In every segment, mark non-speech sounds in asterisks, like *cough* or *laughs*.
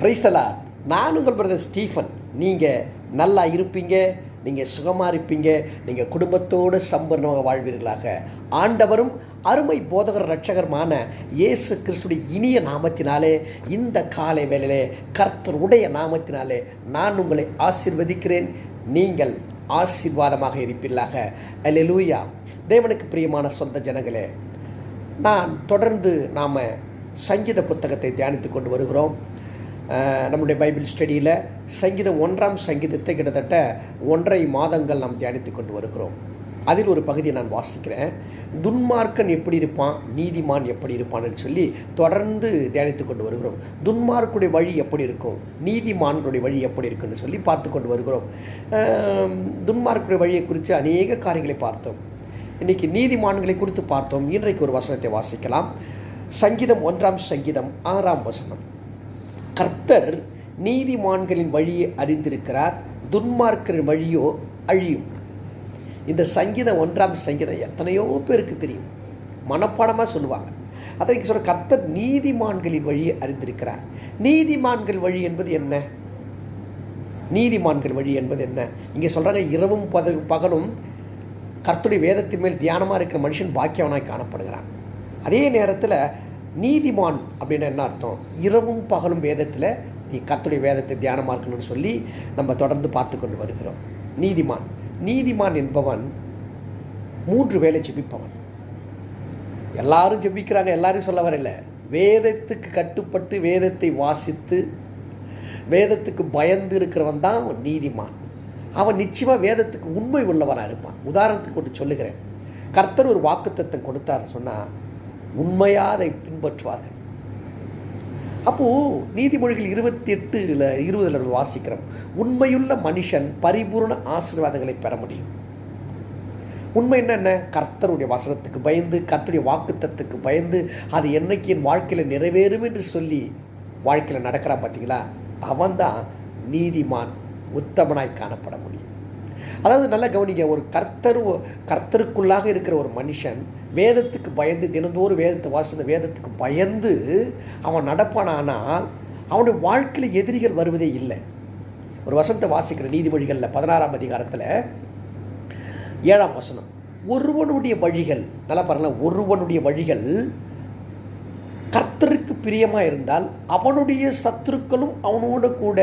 பிரைஸ்தலா நான் உங்கள் brother Stephen நீங்கள் நல்லா இருப்பீங்க நீங்கள் சுகமாக இருப்பீங்க நீங்கள் குடும்பத்தோடு சம்பன்னமாக வாழ்வீர்களாக. ஆண்டவரும் அருமை போதகர் ரட்சகருமான இயேசு கிறிஸ்துடைய இனிய நாமத்தினாலே இந்த காலை வேளையிலே கர்த்தருடைய நாமத்தினாலே நான் உங்களை ஆசீர்வதிக்கிறேன். நீங்கள் ஆசீர்வாதமாக இருப்பீர்களாக. அல்லேலூயா தேவனுக்கு பிரியமான சொந்த ஜனங்களே நான் தொடர்ந்து நாம் சங்கீத புத்தகத்தை தியானித்து கொண்டு வருகிறோம். நம்முடைய பைபிள் ஸ்டடியில் சங்கீதம் ஒன்றாம் சங்கீதத்தை கிட்டத்தட்ட ஒன்றரை மாதங்கள் நாம் தியானித்து கொண்டு வருகிறோம். அதில் ஒரு பகுதியை நான் வாசிக்கிறேன். துன்மார்க்கன் எப்படி இருப்பான்? நீதிமான் எப்படி இருப்பான்னு சொல்லி தொடர்ந்து தியானித்து கொண்டு வருகிறோம். துன்மார்க்குடைய வழி எப்படி இருக்கும்? நீதிமான்களுடைய வழி எப்படி இருக்குன்னு சொல்லி பார்த்து கொண்டு வருகிறோம். துன்மார்க்குடைய வழியை குறித்து அநேக காரியங்களை பார்த்தோம். இன்னைக்கு நீதிமான்களை குறித்து பார்த்தோம். இன்றைக்கு ஒரு வசனத்தை வாசிக்கலாம். சங்கீதம் ஒன்றாம் சங்கீதம் ஆறாம் வசனம். கர்த்தர் நீதிமான்களின் வழியை அறிந்திருக்கிறார் துன்மார்க்கரின் வழியோ அழியும். இந்த சங்கீதம் ஒன்றாம் சங்கீதம் எத்தனையோ பேருக்கு தெரியும். மனப்பாடமாக சொல்லுவாங்க. அதற்கு சொல்ற கர்த்தர் நீதிமான்களின் வழியை அறிந்திருக்கிறார். நீதிமான்கள் வழி என்பது என்ன? நீதிமான்கள் வழி என்பது என்ன? இங்கே சொல்கிறாங்க இரவும் பத பகலும் கர்த்துடைய வேதத்தின் மேல் தியானமாக இருக்கிற மனுஷன் பாக்கியவனாய் காணப்படுகிறான். அதே நேரத்தில் நீதிமான் அப்படின்னு என்ன அர்த்தம்? இரவும் பகலும் வேதத்தில் நீ கத்துடைய வேதத்தை தியானமாக இருக்கணும்னு சொல்லி நம்ம தொடர்ந்து பார்த்து கொண்டு வருகிறோம். நீதிமான். நீதிமான் என்பவன் மூன்று வேலை ஜெபிப்பவன். எல்லாரும் ஜெபிக்கிறாங்க எல்லாரும் சொல்ல வரல. வேதத்துக்கு கட்டுப்பட்டு வேதத்தை வாசித்து வேதத்துக்கு பயந்து இருக்கிறவன் தான் அவன் நீதிமான். அவன் நிச்சயமாக வேதத்துக்கு உண்மை உள்ளவனாக இருப்பான். உதாரணத்துக்கு ஒன்று சொல்லுகிறேன். கர்த்தர் ஒரு வாக்குத்தத்தம் கொடுத்தாருன்னு சொன்னால் உண்மையாக அதை பின்பற்றுவார்கள். அப்போது நீதிமொழிகள் இருபத்தி எட்டுல இருபதில் வாசிக்கிறோம். உண்மையுள்ள மனுஷன் பரிபூர்ண ஆசீர்வாதங்களை பெற முடியும். உண்மை என்னென்ன கர்த்தருடைய வசனத்துக்கு பயந்து கர்த்தருடைய வாக்குத்தத்துக்கு பயந்து அது என்னைக்கு என் வாழ்க்கையில் நிறைவேறும் என்று சொல்லி வாழ்க்கையில் நடக்கிறான் பார்த்தீங்களா அவன்தான் நீதிமான் உத்தமனாய் காணப்பட முடியும். அதாவது நல்லா கவனிங்க ஒரு கர்த்தர் கர்த்தருக்குள்ளாக இருக்கிற ஒரு மனுஷன் வேதத்துக்கு பயந்து தினந்தோறும் வேதத்தை வாசித்த வேதத்துக்கு பயந்து அவன் நடப்பானானால் அவனுடைய வாழ்க்கையில் எதிரிகள் வருவதே இல்லை. ஒரு வசனத்தை வாசிக்கிற நீதிமொழிகளில் பதினாறாம் அதிகாரத்தில் ஏழாம் வசனம். ஒருவனுடைய வழிகள் நல்லா பாருங்களேன் ஒருவனுடைய வழிகள் கர்த்தருக்கு பிரியமாக இருந்தால் அவனுடைய சத்துருக்களும் அவனோடு கூட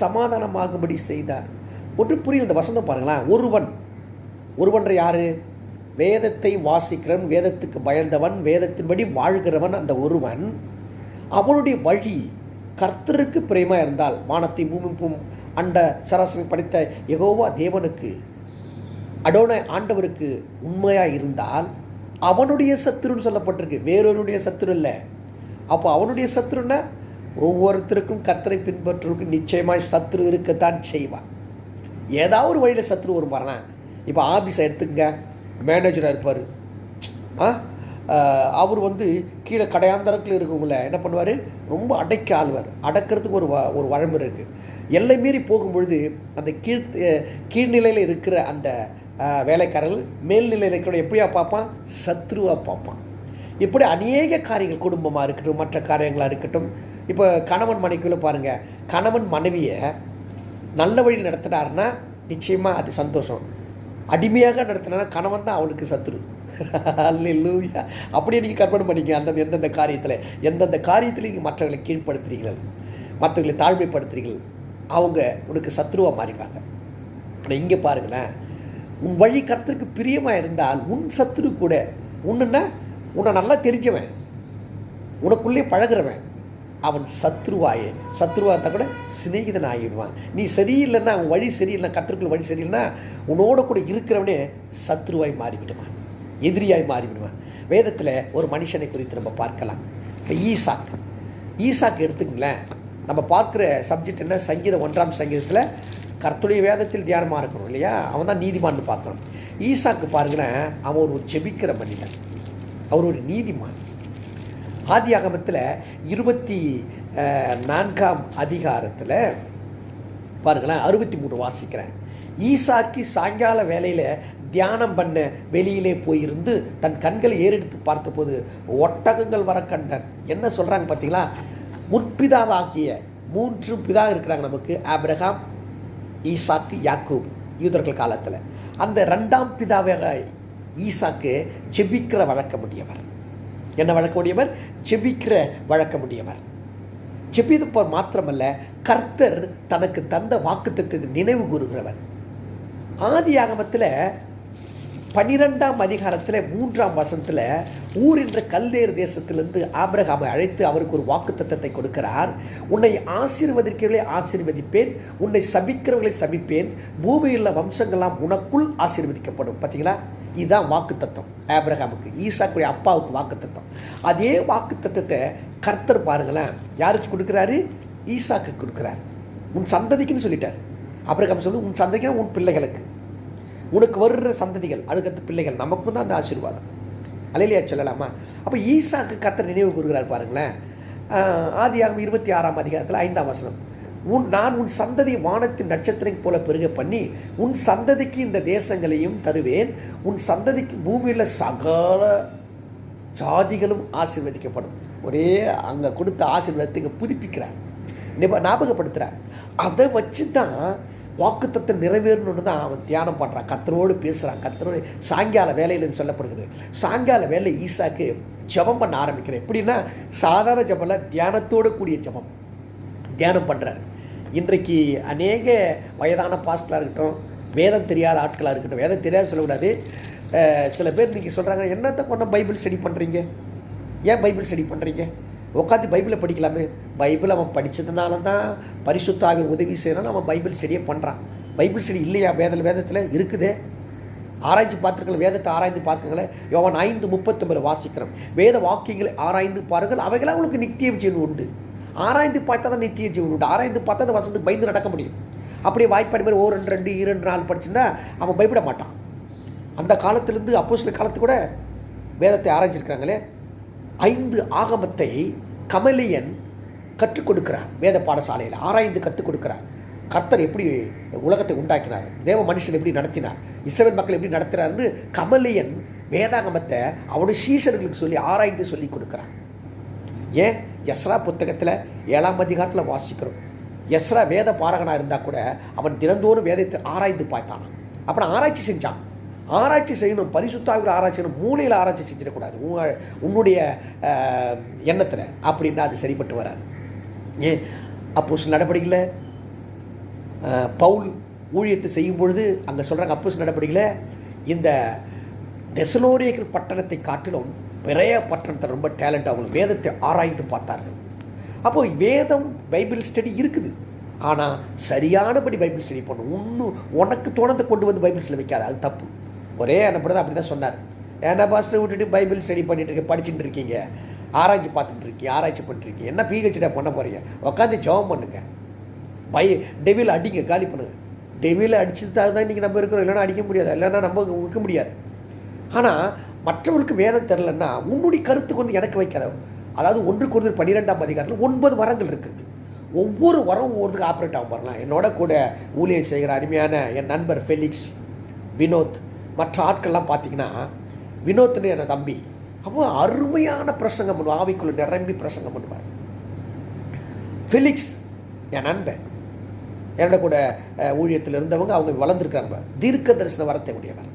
சமாதானமாகும்படி செய்தார். ஒன்று புரியும் இந்த வசந்தம் பாருங்களேன். ஒருவன். ஒருவன்ற யாரு? வேதத்தை வாசிக்கிறவன் வேதத்துக்கு பயந்தவன் வேதத்தின்படி வாழ்கிறவன் அந்த ஒருவன். அவனுடைய வழி கர்த்தருக்கு பிரேமா இருந்தால் வானத்தை பூமிப்பும் அண்ட சராசரி படைத்த எகோவா தேவனுக்கு அடோன ஆண்டவருக்கு உண்மையாக இருந்தால் அவனுடைய சத்துருன்னு சொல்லப்பட்டிருக்கு. வேறொருடைய சத்துரு இல்லை. அப்போ அவனுடைய சத்துருன்னா ஒவ்வொருத்தருக்கும் கர்த்தரை பின்பற்றுவதற்கு நிச்சயமாய் சத்துரு இருக்கத்தான் செய்வான். ஏதாவது ஒரு வழியில் சத்ரு வரும் பாருங்களேன் இப்போ ஆஃபீஸை எடுத்துக்கங்க. மேனேஜராக இருப்பார். ஆ? அவர் வந்து கீழே கடையாந்தரத்தில் இருக்கவங்கள என்ன பண்ணுவார்? ரொம்ப அடைக்க ஆள்வார். அடக்கிறதுக்கு ஒரு வ- ஒரு வழமுறை இருக்குது எல்லை மீறி போகும்பொழுது அந்த கீழ் கீழ்நிலையில் இருக்கிற அந்த வேலைக்காரர்கள் மேல்நிலையில் இருக்கிற எப்படியா பார்ப்பான்? சத்ருவாக பார்ப்பான். இப்படி அநேக காரியங்கள் குடும்பமாக இருக்கட்டும் மற்ற காரியங்களாக இருக்கட்டும். இப்போ கணவன் மனைவிக்குள்ளே பாருங்கள் கணவன் மனைவியை நல்ல வழியில் நடத்தினாருன்னா நிச்சயமாக அது சந்தோஷம். அடிமையாக நடத்தினா கணவன் தான் அவளுக்கு சத்துரு. *laughs* அல்லூயா அப்படியே நீங்கள் கற்பனை பண்ணிக்க அந்த எந்தெந்த காரியத்தில் எந்தெந்த காரியத்தில் நீங்கள் மற்றவர்களை கீழ்ப்படுத்துறீர்கள் மற்றவர்களை தாழ்மைப்படுத்துறீர்கள் அவங்க உனக்கு சத்ருவாக மாறிப்பாங்க ஆனால் இங்கே பாருங்களேன் உன் வழி கருத்துக்கு பிரியமாக இருந்தால் உன் சத்துரு கூட உன்னுன்னா உன்னை நல்லா தெரிஞ்சவன் உனக்குள்ளே பழகுறவன் அவன் சத்ருவாயே. சத்ருவா இருந்தால் கூட சிநேகிதன் ஆகிடுவான் நீ சரியில்லைன்னா அவன் வழி சரியில்லை கத்திற்குள்ள வழி சரியில்லைன்னா உன்னோட கூட இருக்கிறவனே சத்ருவாய் மாறிவிடுவான். எதிரியாய் மாறிவிடுவான். வேதத்தில் ஒரு மனுஷனை குறித்து நம்ம பார்க்கலாம். இப்போ ஈசாக். ஈசாக் எடுத்துக்கங்களேன். நம்ம பார்க்குற சப்ஜெக்ட் என்ன? சங்கீதம் ஒன்றாம் சங்கீதத்தில் கர்த்துடைய வேதத்தில் தியானமாக இருக்கணும் இல்லையா? அவன் தான் நீதிமான்னு பார்க்கணும். ஈசாக்கு பாருங்களேன் அவன் ஒரு ஜெபிக்கிற மனிதன். அவர் ஒரு நீதிமான். ஆதியாகமத்தில் இருபத்தி நான்காம் அதிகாரத்தில் பாருங்களேன் அறுபத்தி மூணு வாசிக்கிறேன். ஈசாக்கி சாயங்கால வேலையில் தியானம் பண்ண வெளியிலே போயிருந்து தன் கண்களை ஏறெடுத்து பார்த்தபோது ஒட்டகங்கள் வர கண்டன். என்ன சொல்கிறாங்க பார்த்தீங்களா முற்பிதாவாகிய மூன்று பிதா இருக்கிறாங்க நமக்கு ஆப்ரஹாம் ஈசாக்கு யாக்கூப் யூதர்கள் காலத்தில். அந்த ரெண்டாம் பிதாவாக ஈசாக்கு ஜெபிக்கிற வழக்கமுடையவர். என்ன வழக்கமுடையவர்? ஜெபிக்கிற வழக்கமுடையவர். ஜெபிப்பவர் மாத்திரமல்ல கர்த்தர் தனக்கு தந்த வாக்குத்தத்தை நினைவு கூறுகிறவர். ஆதி ஆகமத்தில் பன்னிரெண்டாம் அதிகாரத்தில் மூன்றாம் வசனத்தில் ஊர் என்ற கல்தேர் தேசத்திலிருந்து ஆபிரகாமை அழைத்து அவருக்கு ஒரு வாக்கு கொடுக்கிறார். உன்னை ஆசீர்வதிக்கிறவர்களை ஆசீர்வதிப்பேன் உன்னை சபிக்கிறவர்களை சபிப்பேன் பூமியில் உள்ள வம்சங்கள்லாம் உனக்குள் ஆசீர்வதிக்கப்படும். பார்த்தீங்களா இதுதான் வாக்கு தத்துவம் ஆபிரகாமுக்கு ஈசாக்குடைய அப்பாவுக்கு வாக்கு தத்துவம் அதே வாக்கு தத்துவத்தை கர்த்தர் பாருங்களேன் யாருக்கு கொடுக்குறாரு? ஈசாக்கு கொடுக்குறார். உன் சந்ததிக்குன்னு சொல்லிட்டார். ஆபிரகாம் சொல்லு உன் சந்ததிக்கு உன் பிள்ளைகளுக்கு. உனக்கு வர்ற சந்ததிகள் அடுக்கத்து பிள்ளைகள் நமக்கும் தான் அந்த ஆசீர்வாதம். அலையிலையா சொல்லலாமா? அப்போ ஈசாக்கு கர்த்தர் நினைவு கூறுகிறார் பாருங்களேன். ஆதியாகும் இருபத்தி ஆறாம் அதிகாரத்தில் ஐந்தாம் வசனம். உன் நான் உன் சந்ததி வானத்தின் நட்சத்திரம் போல பெருக பண்ணி உன் சந்ததிக்கு இந்த தேசங்களையும் தருவேன். உன் சந்ததிக்கு பூமியில் சகல ஜாதிகளும் ஆசிர்வதிக்கப்படும். ஒரே அங்கே கொடுத்த ஆசீர்வாதத்தை புதுப்பிக்கிறார். நிப ஞாபகப்படுத்துகிறார் அதை வச்சு தான் வாக்குத்தத்தை நிறைவேறணும்னு தான் அவன் தியானம் பண்ணுறான் கத்தரோடு பேசுகிறான் கத்தரோடு சாயங்கால வேலையில் சொல்லப்படுகிறது. சாயங்கால வேலை ஈசாக்கு ஜபம் பண்ண ஆரம்பிக்கிறேன் எப்படின்னா சாதாரண ஜபம்ல தியானத்தோடு கூடிய ஜெபம். தியானம் பண்ணுறாரு இன்றைக்கு அநேக வயதான பாஸ்டலாக இருக்கட்டும் வேதம் தெரியாத ஆட்களாக இருக்கட்டும் வேதம் தெரியாத சொல்லக்கூடாது. சில பேர் இன்றைக்கி சொல்கிறாங்க என்னத்தை கொண்ட பைபிள் ஸ்டடி பண்ணுறீங்க ஏன் பைபிள் ஸ்டடி பண்ணுறீங்க உட்காந்து பைபிளை படிக்கலாமே. பைபிள் அவன் படித்ததுனால தான் பரிசுத்தாவின் உதவி செய்யணும் அவன் பைபிள் ஸ்டடியே பண்ணுறான் பைபிள் ஸ்டடி இல்லையா? வேதல் வேதத்தில் இருக்குது. ஆராய்ச்சி பார்த்துருக்கலாம் வேதத்தை ஆராய்ந்து பார்க்குங்களேன் யோவன் ஐந்து முப்பத்தொம்பது வாசிக்கிறோம். வேத வாக்கியங்களை ஆராய்ந்து பாருங்கள் அவைகளாக உங்களுக்கு நித்திய விஜயம் உண்டு. ஆராய்ந்து பார்த்தா தான் நித்திய ஜீவன் உண்டு. ஆராய்ந்து பார்த்தா அந்த வசந்து பயந்து நடக்க முடியும். அப்படியே வாய்ப்பாடு மாதிரி ஓ ரெண்டு ரெண்டு இரண்டு நாள் படிச்சுன்னா அவன் பயப்பட மாட்டான். அந்த காலத்திலேருந்து அப்போ சில காலத்து கூட வேதத்தை ஆராய்ச்சிருக்காங்களே ஐந்து ஆகமத்தை கமலியன் கற்றுக் கொடுக்கிறார் வேத பாடசாலையில். ஆராய்ந்து கற்றுக் கொடுக்கிறார். கர்த்தர் எப்படி உலகத்தை உண்டாக்கினார்? தேவ மனுஷன் எப்படி நடத்தினார்? இஸ்ரவேல் மக்கள் எப்படி நடத்தினார்னு கமலியன் வேதாகமத்தை அவனுடைய சீசர்களுக்கு சொல்லி ஆராய்ந்து சொல்லி கொடுக்குறான். ஏன்? எஸ்ரா புத்தகத்தில் ஏழாம் அதிகாரத்தில் வாசிக்கிறோம். எஸ்ரா வேத பாரகனாக இருந்தால் கூட அவன் தினந்தோறும் வேதத்தை ஆராய்ந்து பார்த்தான். அப்புறம் ஆராய்ச்சி செஞ்சான். ஆராய்ச்சி செய்யணும் பரிசுத்தாவில் ஆராய்ச்சி செய்யணும் மூளையில் ஆராய்ச்சி செஞ்சிடக்கூடாது. உங்க- உன்னுடைய எண்ணத்தில் அப்படின்னா அது சரிப்பட்டு வராது. ஏன்? அப்போ சில நடவடிக்கையில் பவுல் ஊழியத்தை செய்யும் பொழுது அங்கே சொல்கிறாங்க அப்போ சில நடவடிக்கையில் இந்த தெசலோரியர்கள் பட்டணத்தை காட்டிலும் பிறைய பற்றத்தை ரொம்ப டேலண்ட் அவங்க வேதத்தை ஆராய்ந்து பார்த்தார்கள். அப்போ வேதம் பைபிள் ஸ்டடி இருக்குது. ஆனால் சரியானபடி பைபிள் ஸ்டடி பண்ணணும். இன்னும் உனக்கு தோணத்தை கொண்டு வந்து பைபிள் ஸ்டடி வைக்காது அது தப்பு. ஒரே அனுப்புறது அப்படி தான் சொன்னார். ஏன்னா பாஸ்டர் விட்டுட்டு பைபிள் ஸ்டடி பண்ணிட்டு இருக்க படிச்சுட்டு இருக்கீங்க. ஆராய்ச்சி பார்த்துட்டு இருக்கீங்க ஆராய்ச்சி பண்ணிருக்கீங்க என்ன பிஹெச்டி பண்ண போகிறீங்க உட்காந்து ஜெபம் பண்ணுங்க. பை டெவில் அடிங்க காலி பண்ணுங்க. டெவில் அடிச்சதுக்காக தான் இன்றைக்கி நம்ம இருக்கிறோம். இல்லைன்னா அடிக்க முடியாது. இல்லைன்னா நம்ம இருக்க முடியாது. ஆனால் மற்றவர்களுக்கு வேதம் தெரிலன்னா உன்னுடைய கருத்து கொண்டு எனக்கு வைக்காத. அதாவது ஒன்றுக்கு ஒன்று பன்னிரெண்டாம் அதிகாரத்தில் ஒன்பது வரங்கள் இருக்குது. ஒவ்வொரு வரம் ஒவ்வொருத்துக்கு ஆப்ரேட் ஆகும் வரலாம் என்னோட கூட ஊழியர் செய்கிற அருமையான என் நண்பர் ஃபெலிக்ஸ் வினோத் மற்ற ஆட்கள்லாம் பார்த்தீங்கன்னா வினோத்னு என் தம்பி அப்போ அருமையான பிரசங்கம் பண்ணுவார் ஆவிக்குள்ள நிரம்பி பிரசங்கம் பண்ணுவார். ஃபெலிக்ஸ் என் நண்பன். என்னோட கூட ஊழியத்தில் இருந்தவங்க அவங்க வளர்ந்துருக்காங்க தீர்க்க தரிசன வரத்தை உடையவர்.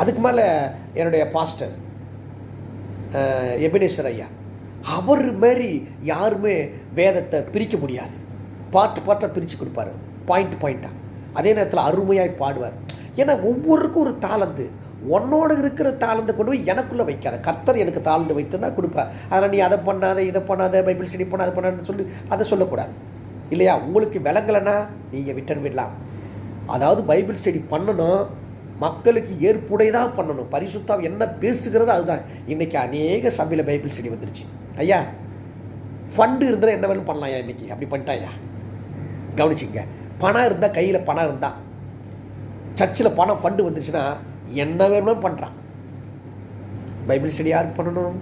அதுக்கு மேலே என்னுடைய பாஸ்டர் எபினேஸ்வர் ஐயா. அவர் மாரி யாருமே வேதத்தை பிரிக்க முடியாது. பாட்டு பாட்டாக பிரித்து கொடுப்பாரு. பாயிண்ட் பாயிண்ட்டாக அதே நேரத்தில் அருமையாக பாடுவார். ஏன்னா ஒவ்வொருக்கும் ஒரு தாளந்து. உன்னோட இருக்கிற தாளந்து கொண்டு போய் எனக்குள்ளே வைக்காத. கர்த்தர் எனக்கு தாளந்து வைத்து தான் கொடுப்பார். அதனால் நீ அதை பண்ணாத இதை பண்ணாத பைபிள் ஸ்டடி பண்ணாத பண்ணான்னு சொல்லி அதை சொல்லக்கூடாது. இல்லையா? உங்களுக்கு விளங்கலைன்னா நீங்கள் விட்டன் விடலாம் அதாவது பைபிள் ஸ்டடி பண்ணணும் மக்களுக்கு ஏற்புடையதாக பண்ணணும். பரிசுத்தாம் என்ன பேசுகிறதோ அதுதான். இன்றைக்கி அநேக சபையில் பைபிள் ஸ்டடி வந்துருச்சு. ஐயா ஃபண்டு இருந்தால் என்ன வேணும் பண்ணலாம்யா இன்றைக்கி அப்படி பண்ணிட்டாயா கவனிச்சிங்க பணம் இருந்தால் கையில் பணம் இருந்தால் சர்ச்சில் பணம் ஃபண்டு வந்துருச்சுன்னா என்ன வேணுமோ பண்ணுறான் பைபிள் ஸ்டடி யாருக்கு பண்ணணும்?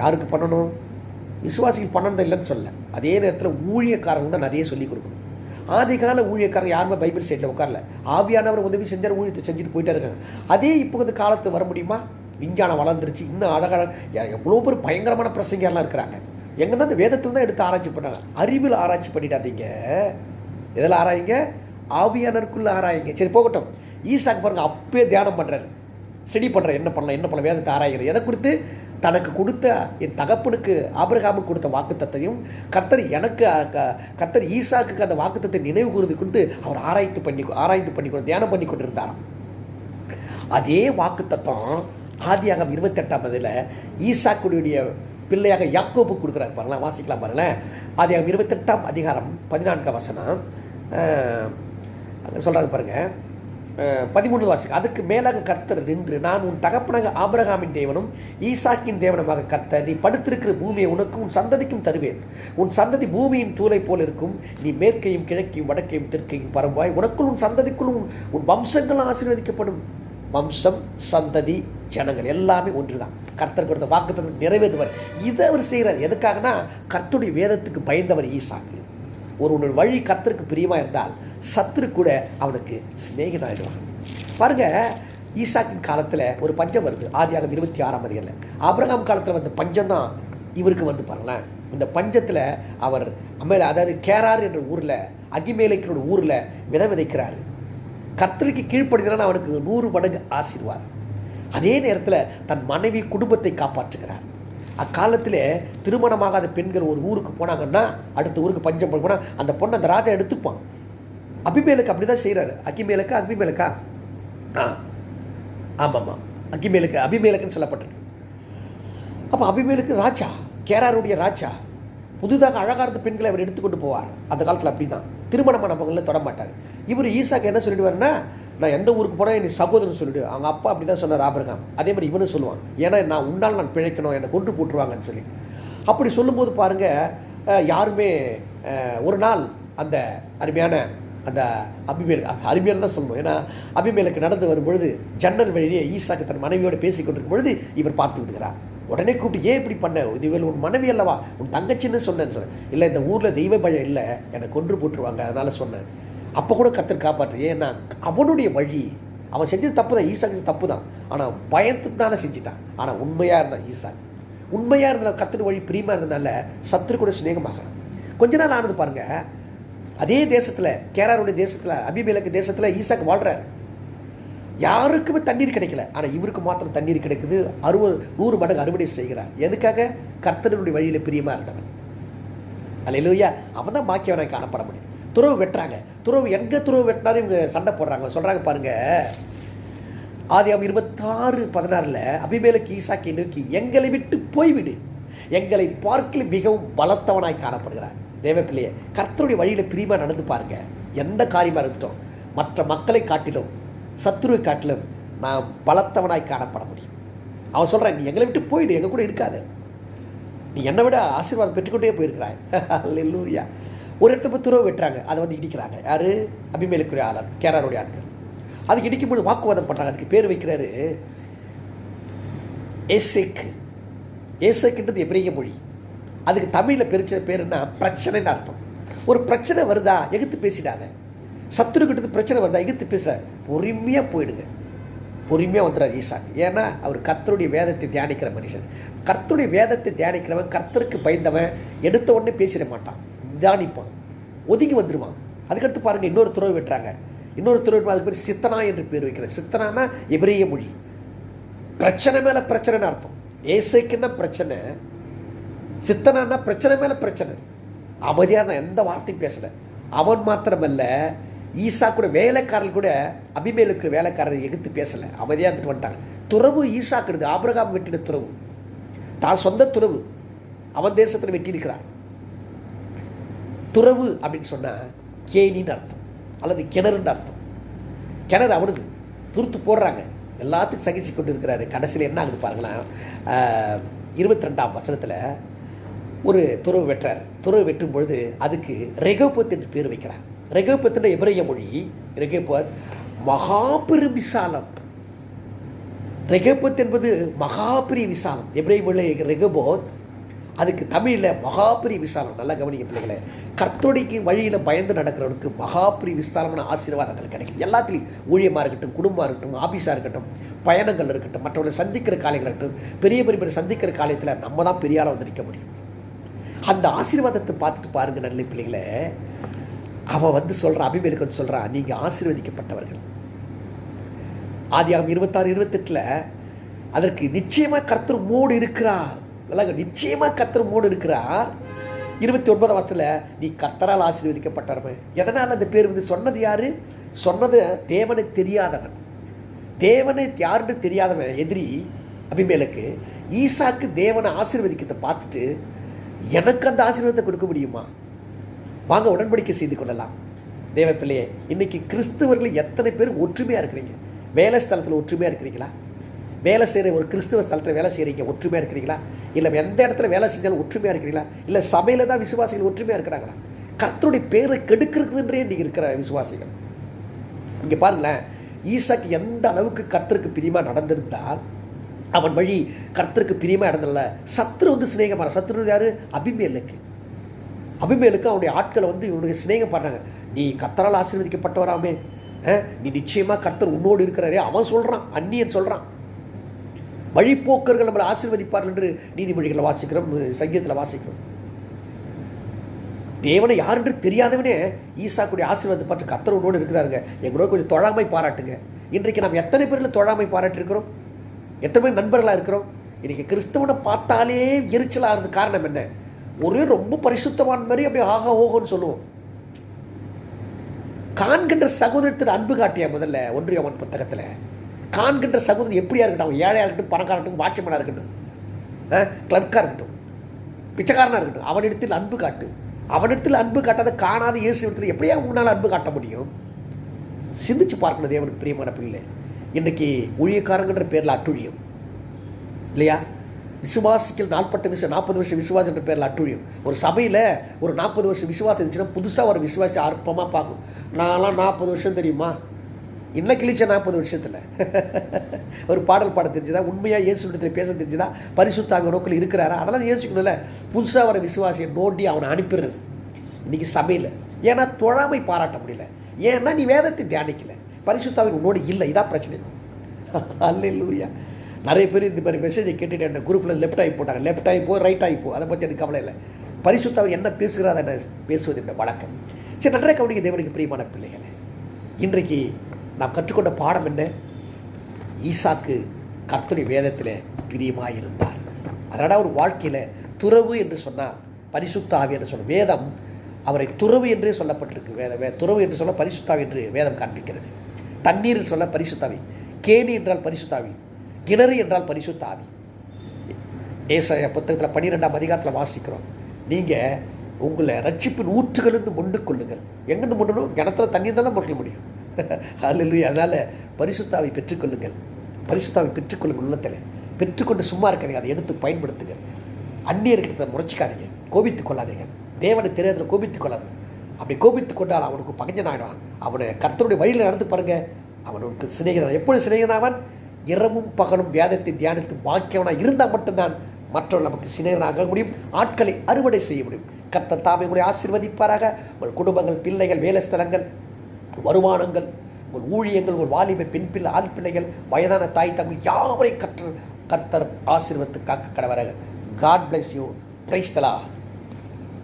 யாருக்கு பண்ணணும்? விசுவாசிக்கு பண்ணணும் இல்லைன்னு சொல்ல அதே நேரத்தில் ஊழியக்காரங்க தான் நிறைய சொல்லிக் கொடுக்கணும். ஆதிகால ஊழியக்காரங்க யாருமே பைபிள் சைடில் உட்காரல. ஆவியானவர் உதவி செஞ்சார் ஊழியத்தை செஞ்சுட்டு போயிட்டே இருக்காங்க. அதே இப்போ வந்து காலத்து வர முடியுமா? விஞ்ஞானம் வளர்ந்துருச்சு. இன்னும் அழகான எவ்வளோ பேர் பயங்கரமான பிரசங்கெல்லாம் இருக்கிறாங்க. எங்கன்னா அந்த வேதத்தில் தான் எடுத்து ஆராய்ச்சி பண்ணாங்க. அறிவில் ஆராய்ச்சி பண்ணிடாதீங்க. எதில் ஆராயிங்க? ஆவியானருக்குள்ளே ஆராயிங்க. சரி போகட்டும். ஈசாக்கு பாருங்க அப்பயே தியானம் பண்ணுறாரு ஸ்டடி பண்ணுற என்ன பண்ணலாம்? என்ன பண்ணலாம்? வேதத்தை ஆராய்கிற எதை குறித்து தனக்கு கொடுத்த என் தகப்பனுக்கு ஆபிரகாமுக்கு கொடுத்த வாக்குத்தத்தையும் கர்த்தர் எனக்கு க- கர்த்தர் ஈசாக்கு அந்த வாக்குத்தத்தை நினைவு கூறுது கொண்டு அவர் ஆராய்த்து பண்ணி ஆராய்ந்து பண்ணி கொண்டு தியானம் பண்ணி கொண்டிருந்தாராம். அதே வாக்குத்தத்தம் ஆதியாகம் இருபத்தெட்டாம் அதில் ஈசாக்குடைய பிள்ளையாக யாக்கோபு கொடுக்குறாரு பாருங்களேன் வாசிக்கலாம் பாருங்களேன். ஆதியாகம் இருபத்தெட்டாம் அதிகாரம் பதினான்காம் வசனம். சொல்கிறாங்க பாருங்கள் பதிமூன்று வாசிக்கு பதிமூணு அதுக்கு மேலாக கர்த்தர் நின்று நான் உன் தகப்பனாக ஆபிரகாமின் தேவனும் ஈசாக்கின் தேவனமாக கர்த்தர் நீ படுத்திருக்கிற பூமியை உனக்கும் உன் சந்ததிக்கும் தருவேன். உன் சந்ததி பூமியின் தூளை போல் இருக்கும். நீ மேற்கையும் கிழக்கையும் வடக்கையும் தெற்கையும் பரவாய் உனக்குள் உன் சந்ததிக்குள்ளும் உன் வம்சங்கள் ஆசீர்வதிக்கப்படும். வம்சம் சந்ததி ஜனங்கள் எல்லாமே ஒன்றுதான். கர்த்தர் கொடுத்த வாக்குத்தத்தை நிறைவேற்றுவார் இதை அவர் செய்கிறார். எதுக்காகனா கர்த்துடைய வேதத்துக்கு பயந்தவர் ஈசாக்கு. ஒருவனோட வழி கத்தருக்கு பிரியமாக இருந்தால் சத்துரு கூட அவனுக்கு சிநேகிதனாயிடுவான். பாருங்க ஈசாக்கின் காலத்தில் ஒரு பஞ்சம் வருது. ஆதியாகம் இருபத்தி ஆறாம் அதிகாரில் அப்ரஹாம் காலத்தில் வந்த பஞ்சம் தான் இவருக்கு வந்து பாருங்களேன். இந்த பஞ்சத்தில் அவர் அம்மையில அதாவது கேரார் என்ற ஊரில் அகிமேலைக்கனோட ஊரில் விதை விதைக்கிறாரு. கர்த்தருக்கு கீழ்ப்படுகிறான் அவனுக்கு நூறு மடங்கு ஆசீர்வாதம். அதே நேரத்தில் தன் மனைவி குடும்பத்தை காப்பாற்றுகிறார். அக்காலத்தில் திருமணமாகாத பெண்கள் ஒரு ஊருக்கு போனாங்கன்னா அடுத்த ஊருக்கு பஞ்சம் போனால் அந்த பொண்ணை அந்த ராஜா எடுத்துப்பான். அபிமேலுக்கு அப்படி தான் செய்கிறாரு அகிமேலுக்கா அபிமேலுக்கா? ஆ. ஆமாம்மா. அகிமேலுக்கு அபிமேலுக்குன்னு சொல்லப்பட்டிருக்கு. அப்போ அபிமேலுக்கு ராஜா கேராருடைய ராஜா புதுதாக அழகாக இருந்த பெண்களை அவர் எடுத்துக்கொண்டு போவார். அந்த காலத்தில் அப்படி தான் திருமணமான மகளில் தொட மாட்டார். இவர் ஈசாக்கு என்ன சொல்லிடுவார்னா நான் எந்த ஊருக்கு போனால் என் சகோதரன் சொல்லிடு. அவங்க அப்பா அப்படி தான் சொன்னார் ஆபிரகாம். அதே மாதிரி இவனும் சொல்லுவான். ஏன்னா நான் உண்டால் நான் பிழைக்கணும். என்னை கொண்டு போட்டுருவாங்கன்னு சொல்லி. அப்படி சொல்லும்போது பாருங்க யாருமே ஒரு நாள் அந்த அருமையான அந்த அபிமேல் அருமையான தான் சொல்லணும். ஏன்னா அபிமேலுக்கு நடந்து வரும்பொழுது ஜன்னல் வழியே ஈசாக்கு தன் மனைவியோடு பேசிக்கொண்டிருக்கும் பொழுது இவர் பார்த்து விடுகிறார். உடனே கூப்பிட்டு ஏன் இப்படி பண்ண? இது இவள் உன் மனைவி அல்லவா? உன் தங்கச்சின்னு சொன்னேன்னு சொன்னேன் இல்லை இந்த ஊரில் தெய்வ பயம் இல்லை. என்னை கொன்று போட்டுருவாங்க. அதனால் சொன்னேன். அப்போ கூட கத்தர் காப்பாற்று. ஏன்னா அவனுடைய வழி அவன் செஞ்சது தப்பு தான். ஈசா செஞ்சது தப்பு தான். ஆனால் பயத்துனால செஞ்சிட்டான். ஆனால் உண்மையாக இருந்தான் ஈசா உண்மையாக இருந்த கத்தர் வழி பிரியமாக இருந்தனால சத்துரு கூட சிநேகமாகிறான். கொஞ்ச நாள் ஆனது பாருங்கள் அதே தேசத்தில் கேராருடைய தேசத்தில் அபிமேலக்கு தேசத்தில் ஈசாக்கு வாழ்கிறார் யாருக்குமே தண்ணீர் கிடைக்கல. ஆனால் இவருக்கு மாத்திரம் தண்ணீர் கிடைக்குது. அறுபது நூறு மடங்கு அறுவடை செய்கிறார். எதுக்காக? கர்த்தனுடைய வழியில் பிரியமா இருந்தவன். அலையிலூயா. அவன் தான் பாக்கியவனாய் காணப்பட முடியும். துறவு வெட்டுறாங்க. துறவு எங்க துறவு வெட்டினாலும் இவங்க சண்டை போடுறாங்க. சொல்றாங்க பாருங்க. அவன் இருபத்தாறு பதினாறுல அபிமேலுக்கு ஈசாக்கை நோக்கி எங்களை விட்டு போய்விடு. எங்களை பார்க்கில் மிகவும் பலத்தவனாய் காணப்படுகிறார். தேவப்பிள்ளையே கர்த்தருடைய வழியில் பிரியமாக நடந்து பாருங்க. எந்த காரியமாக இருந்துட்டோம்? மற்ற மக்களை காட்டிலும் சத்துருவை காட்டிலும் நான் பலத்தவனாய் காணப்பட முடியும். அவன் சொல்கிறான் நீ எங்களை விட்டு போயிடு எங்கள் கூட இருக்காது. நீ என்னை விட ஆசீர்வாதம் பெற்றுக்கொண்டே போயிருக்கிறாய். *laughs* அல்லேலூயா ஒரு இடத்துல போய் துறவு வெட்டுறாங்க அதை வந்து இடிக்கிறாங்க. யாரு? அபிமேலுக்குரிய ஆளர் கேராருடைய ஆட்கள். அதுக்கு இடிக்கும்போது வாக்குவாதம் பண்ணுறாங்க அதுக்கு பேர் வைக்கிறாரு ஏசேக் ஏசேக்குன்றது எபிரேய மொழி. அதுக்கு தமிழில் பிரிச்ச பேருன்னா பிரச்சனைன்னு அர்த்தம். ஒரு பிரச்சனை வருதா? எகுத்து பேசிடாத. சத்துருக்கிட்ட பிரச்சனை வந்தால் எகுத்து பேச. பொறுமையாக போயிடுங்க. பொறுமையாக வந்துடுறார் ஈசாக். ஏன்னா அவர் கர்த்தருடைய வேதத்தை தியானிக்கிற மனுஷன். கர்த்தருடைய வேதத்தை தியானிக்கிறவன் கர்த்தருக்கு பயந்தவன் எடுத்த உடனே பேசிட மாட்டான். தியானிப்பான். ஒதுங்கி வந்துடுவான் அதுக்கடுத்து பாருங்கள் இன்னொரு துறவு வெட்டுறாங்க. இன்னொரு துறவு அதுக்கு பேர் சித்தனா என்று பேர் வைக்கிறேன் சித்தனானா எபிரேய மொழி. பிரச்சனை மேலே பிரச்சனைன்னு அர்த்தம். ஏசைக்குன்னா பிரச்சனை? சித்தனானா பிரச்சனை மேலே பிரச்சனை. அமைதியாக நான் எந்த வார்த்தையும் பேசல. அவன் மாத்திரமல்ல ஈசா கூட வேலைக்காரர் கூட அபிமேலுக்கு வேலைக்காரர் எதிர்த்து பேசலை. அமைதியாக இருந்துட்டு வந்துட்டாங்க. துறவு ஈசாக்கு இருக்கு ஆபிரகாம் வெட்டின துறவு. தான் சொந்த துறவு. அவன் தேசத்தில் வெட்டியிருக்கிறான் துறவு அப்படின்னு சொன்னால் கேணின்னு அர்த்தம். அல்லது கிணறுன்னு அர்த்தம். கிணறு அவனுக்கு துருத்து போடுறாங்க. எல்லாத்துக்கும் சகிச்சு கொண்டு இருக்கிறாரு. கடைசியில் என்ன ஆகுது பாருங்களேன் இருபத்தி ரெண்டாம் வசனத்தில் ஒரு துறவு வெட்டுறார். துறவு வெட்டும் பொழுது அதுக்கு ரெகோபத் என்று பேர் வைக்கிறார். ரெகோபத்துன்ற எபிரைய மொழி ரெகோபத் மகாபெரு விசாலம். ரெகபத் என்பது மகாபெரிய விசாலம். எபிரேய மொழி ரெகோபோத் அதுக்கு தமிழில் மகாபெரிய விசாலம். நல்லா கவனிக்க பிள்ளைகளை. கர்த்தோடைக்கு வழியில் பயந்து நடக்கிறவனுக்கு மகாபெரிய விஸ்தாரமான ஆசீர்வாதங்கள் கிடைக்கும். எல்லாத்துலேயும் ஊழியமாக இருக்கட்டும் குடும்பமாக இருக்கட்டும் ஆஃபீஸாக இருக்கட்டும் பயணங்கள் இருக்கட்டும் மற்றவர்களை சந்திக்கிற காலைகள் இருக்கட்டும் பெரிய பெரிய பெரிய சந்திக்கிற காலத்தில் நம்ம தான் பெரிய வந்து நிற்க முடியும். அந்த ஆசீர்வாதத்தை பார்த்துட்டு பாருங்க நல்ல பிள்ளைகளை. அவன் வந்து சொல்கிறான் அபிமேலுக்கு வந்து சொல்கிறான் நீங்கள் ஆசீர்வதிக்கப்பட்டவர்கள். ஆதியாகம் இருபத்தாறு இருபத்தெட்டில் அதற்கு நிச்சயமாக கர்த்தர் மூடு இருக்கிறார். நிச்சயமா நிச்சயமாக கர்த்தர் மூடு இருக்கிறார். இருபத்தி ஒன்பதாம் வருஷத்தில் நீ கர்த்தரால் ஆசீர்வதிக்கப்பட்டவன் எதனால் அந்த பேர் வந்து சொன்னது யாரு? சொன்னது தேவனை தெரியாதவன். தேவனை யாருன்னு தெரியாதவன் எதிரி அபிமேலுக்கு ஈசாக்கு தேவனை ஆசீர்வதிக்கிறதை பார்த்துட்டு எனக்கு அந்த ஆசீர்வாதத்தை கொடுக்க முடியுமா? வாங்க உடன்படிக்கை செய்து கொள்ளலாம். தேவ பிள்ளையே இன்னைக்கு கிறிஸ்தவர்கள் எத்தனை பேர் ஒற்றுமையாக இருக்கிறீங்க? வேலை ஸ்தலத்தில் ஒற்றுமையாக இருக்கிறீங்களா? வேலை செய்கிற ஒரு கிறிஸ்தவ ஸ்தலத்தில் வேலை செய்கிறீங்க ஒற்றுமையாக இருக்கிறீங்களா? இல்லை எந்த இடத்துல வேலை செஞ்சாலும் ஒற்றுமையாக இருக்கிறீங்களா? இல்லை சபையில் தான் விசுவாசிகள் ஒற்றுமையாக இருக்கிறாங்களா? கர்த்தருடைய பேரை கெடுக்கிறதுன்றே இன்றைக்கி இருக்கிற விசுவாசிகள். இங்கே பாருங்களேன் ஈசாக்கு எந்த அளவுக்கு கர்த்தருக்கு பிரியமாக நடந்திருந்தால் அவன் வழி கர்த்தருக்கு பிரியமாக நடந்தல சத்ரு வந்து சிநேகமான சத்ரு யார்? அபிமேலுக்கு. அபிமேலுக்கு அவனுடைய ஆட்களை வந்து இவனுடைய சிநேகம் பண்ணாங்க நீ கத்தரால் ஆசீர்வதிக்கப்பட்டவராமே நீ நிச்சயமாக கர்த்தர் உன்னோடு இருக்கிறாரே. அவன் சொல்கிறான் அந்நியன் சொல்கிறான் வழிப்போக்கர்கள் நம்மளை ஆசீர்வதிப்பார்கள் என்று நீதிமொழிகளை வாசிக்கிறோம் சங்கீதத்தில் வாசிக்கிறோம். தேவனை யார் என்று தெரியாதவனே ஈசாக்குடைய ஆசீர்வாதத்தை பார்த்து கத்தர் உன்னோடு இருக்கிறாருங்க. எங்களோட கொஞ்சம் தொழாமை பாராட்டுங்க. இன்றைக்கு நாம் எத்தனை பேரில் தொழாமை பாராட்டிருக்கிறோம்? எத்தனை பேர் நண்பர்களாக இருக்கிறோம்? இன்னைக்கு கிறிஸ்தவனை பார்த்தாலே எரிச்சலாகிறது காரணம் என்ன? ஒரே ரொம்ப பரிசுத்தவான் மாதிரி அப்படியே ஆகா ஓகோன்னு சொல்லுவோம். காண்கின்ற சகோதரத்தில் அன்பு காட்டியா முதல்ல ஒன்றியவன் புத்தகத்தில். காண்கின்ற சகோதரன் எப்படியா இருக்கட்டும் அவன் ஏழையாக இருக்கட்டும் பணக்காரன் இருக்கட்டும் வாட்ச்மேனாக இருக்கட்டும் கிளர்க்காக இருக்கட்டும் பிச்சைக்காரனாக இருக்கட்டும் அவனிடத்தில் அன்பு காட்டு. அவனிடத்தில் அன்பு காட்டாத காணாத இயேசு இடத்துல எப்படியா உன்னால் அன்பு காட்ட முடியும்? சிந்திச்சு பார்க்கணும் தேவனுக்கு பிரியமான பிள்ளை. இன்றைக்கி ஊழியக்காரங்கன்ற பேரில் அட்டுழியம். இல்லையா? விசுவாசிக்கல் நாட்பட்ட விஷயம் நாற்பது வருஷம் விசுவாசம் என்ற பேரில் அட்டுழியும். ஒரு சபையில் ஒரு நாற்பது வருஷம் விசுவாசம் இருந்துச்சுன்னா புதுசாக ஒரு விசுவாசி அற்பமாக பார்க்கும். நான்லாம் நாற்பது வருஷம் தெரியுமா? என்ன கிழிச்ச நாற்பது வருஷத்தில். *laughs* ஒரு பாடல் பாட தெரிஞ்சுதா? உண்மையாக இயேசு இடத்துல பேச தெரிஞ்சுதா? பரிசுத்தாங்க நோக்கில் இருக்கிறாரா? அதெல்லாம் யோசிக்கணும்ல புதுசாக வர விசுவாசியை நோண்டி அவனை அனுப்பிடுறது. இன்னைக்கு சபையில். ஏன்னா தொழாமை பாராட்ட முடியல. ஏன்னா நீ வேதத்தை தியானிக்கல. பரிசுத்தாவின் உன்னோடு இல்லை. இதான் பிரச்சனை. *laughs* அல்ல நிறைய பேர் இந்த மாதிரி மெசேஜை கேட்டுட்டு என்ன குரூப்பில் லெஃப்ட் ஆகி போட்டாங்க. லெஃப்ட் ஆகி போ ரைட் ஆகி போ. அதை பற்றி எனக்கு கவலை இல்லை. பரிசுத்தாவின் என்ன பேசுகிறார் என்ன பேசுவது என்ற வழக்கம். சரி நன்றாக கவனிக்க தேவனுக்கு பிரியமான பிள்ளைகளே. இன்றைக்கு நாம் கற்றுக்கொண்ட பாடம் என்ன? ஈசாக்கு கர்த்தருடைய வேதத்தில் பிரியமாக இருந்தார். அதனால் அவர் வாழ்க்கையில் துறவு என்று சொன்னால் பரிசுத்தாவி என்று சொன்ன வேதம் அவரை துறவு என்றே சொல்லப்பட்டிருக்கு. வேத வே துறவு என்று சொல்ல பரிசுத்தாவி என்று வேதம் காண்பிக்கிறது. தண்ணீரில் சொல்ல பரிசுத்தாவி கேணி என்றால் பரிசுத்தாவி கிணறு என்றால் பரிசுத்தாவி. ஏசாய புத்தகத்தில் பன்னிரெண்டாம் அதிகாரத்தில் வாசிக்கிறோம். நீங்கள் உங்களை ரட்சிப்பின் ஊற்றுகளிலிருந்து மொண்டு கொள்ளுங்கள். எங்கேருந்து மொண்டணும்? கிணத்துல தண்ணி தான் மொண்ட முடியும். *laughs* அல்ல அதனால் பரிசுத்தாவை பெற்றுக்கொள்ளுங்கள். பரிசுத்தாவை பெற்றுக்கொள்ளுங்கள் உள்ளத்தில். பெற்றுக்கொண்டு சும்மா இருக்காதீங்க. அதை எடுத்து பயன்படுத்துங்க அந்நியர்கிட்ட முறைச்சிக்காதீங்க. கோபித்துக் கொள்ளாதீங்க. தேவனை தெரியாத கோபித்துக் கொள்ளாது அப்படி கோபித்துக் கொண்டால் அவனுக்கு பகஞ்சனாயிடுவான் அவனை கர்த்தருடைய வழியில் நடந்து பாருங்க. அவனுக்கு சிநேகிதன். எப்படி சிநேகிதனாவன்? இரவும் பகலும் வேதத்தை தியானித்து பாக்கியவனாக இருந்தால் மட்டும்தான் மற்றவர்கள் நமக்கு சிநேகனாக முடியும் ஆட்களை அறுவடை செய்ய முடியும். கர்த்தர் தாமே உங்களை ஆசிர்வதிப்பாராக. உங்கள் குடும்பங்கள் பிள்ளைகள் வேலை ஸ்தலங்கள் வருமானங்கள் உங்கள் ஊழியங்கள் உங்கள் வாலிப பெண் பிள்ளை ஆண் பிள்ளைகள் வயதான தாய் தமிழ் யாவரை கற்று கர்த்தர் ஆசீர்வத்து காக்க கடவராக. God bless you praise the Lord